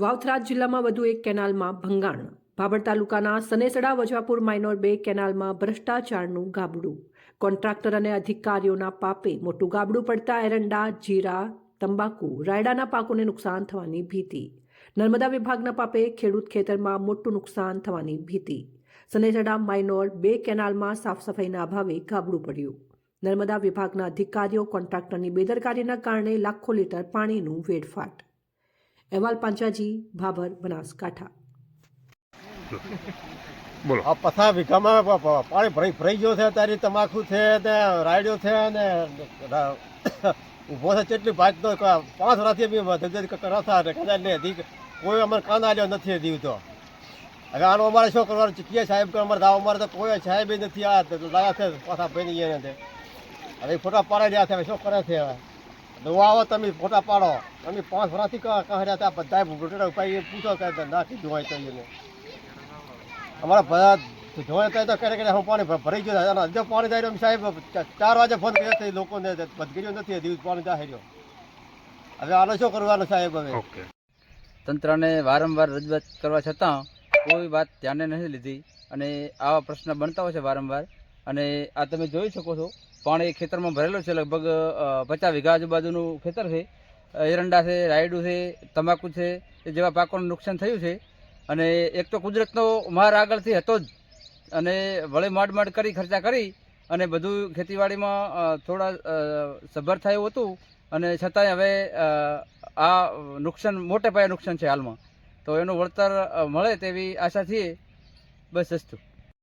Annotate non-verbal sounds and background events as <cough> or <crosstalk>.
વાવથરાજ જિલ્લામાં વધુ એક કેનાલમાં ભંગાણ. ભાભર તાલુકાના સનેસડા વજવાપુર માઇનોર બે કેનાલમાં ભ્રષ્ટાચારનું ગાબડું. કોન્ટ્રાક્ટર અને અધિકારીઓના પાપે મોટું ગાબડું પડતા એરંડા, જીરા, તંબાકુ, રાયડાના પાકોને નુકસાન થવાની ભીતિ. નર્મદા વિભાગના પાપે ખેડૂત ખેતરમાં મોટું નુકસાન થવાની ભીતિ. સનેસડા માઇનોર બે કેનાલમાં સાફ સફાઈના અભાવે ગાબડું પડ્યું. નર્મદા વિભાગના અધિકારીઓ કોન્ટ્રાક્ટરની બેદરકારીના કારણે લાખો લીટર પાણીનું વેડફાટ. અહેવાલ પાંચાજી ભાભર બનાસકાંઠા. બોલો. આ પથા વીઘામાં પાણી ભરાઈ ભરાઈ ગયો છે તારી તમાકુ છે ને રાયડો છે ને <coughs> ઊભો છે કેટલી ભાગ તો પાંચ વર્ષથી બી ધગધગ કરતા ને કદાચ ને હજી કોઈ અમારે કાન આવ્યો નથી હજી તો. હવે આનું અમારે શું કરવાનું? ચીકીએ સાહેબ કે અમારે દાવ અમારે તો કોઈ સાહેબ નથી આ તો લાયા છે પાછા ભાઈ ગયા તે હવે ફોટા પાડી રહ્યા છે હવે શું કરે છે હવે? આવો તમે ફોટા પાડો. તમે પાંચ વર્ષથી કહ્યા હતા બધા ભૂગોટા ઉપાય પૂછો કે ધંધા કીધું હોય તો એને. અમારા બધા જોયા તો કરે કરે હું પાણી ભરાઈ ગયો અને હજુ પાણી જાય સાહેબ ચાર વાગે ફોન કર્યો છે લોકોને બદગીર્યો નથી દિવસ પાણી જાય રહ્યો. હવે આનો શું કરવાનો સાહેબ હવે? તંત્રને વારંવાર રજૂઆત કરવા છતાં કોઈ વાત ધ્યાને નથી લીધી. અને આવા પ્રશ્ન બનતા હોય છે વારંવાર. અને આ તમે જોઈ શકો છો, પાણી ખેતરમાં ભરેલું છે, લગભગ પચાસ વીઘા આજુબાજુનું ખેતર છે. એરંડા છે, રાયડું છે, તમાકુ છે, એ જેવા પાકોનું નુકસાન થયું છે. અને એક તો કુદરતનો માર આગળથી હતો જ. અને વળે માંડ માંડ કરી, ખર્ચા કરી, અને બધું ખેતીવાડીમાં થોડા સભર થાય હતું. અને છતાંય હવે આ નુકસાન, મોટે પાયે નુકસાન છે હાલમાં. તો એનું વળતર મળે તેવી આશા છીએ. બસ અસ્તુ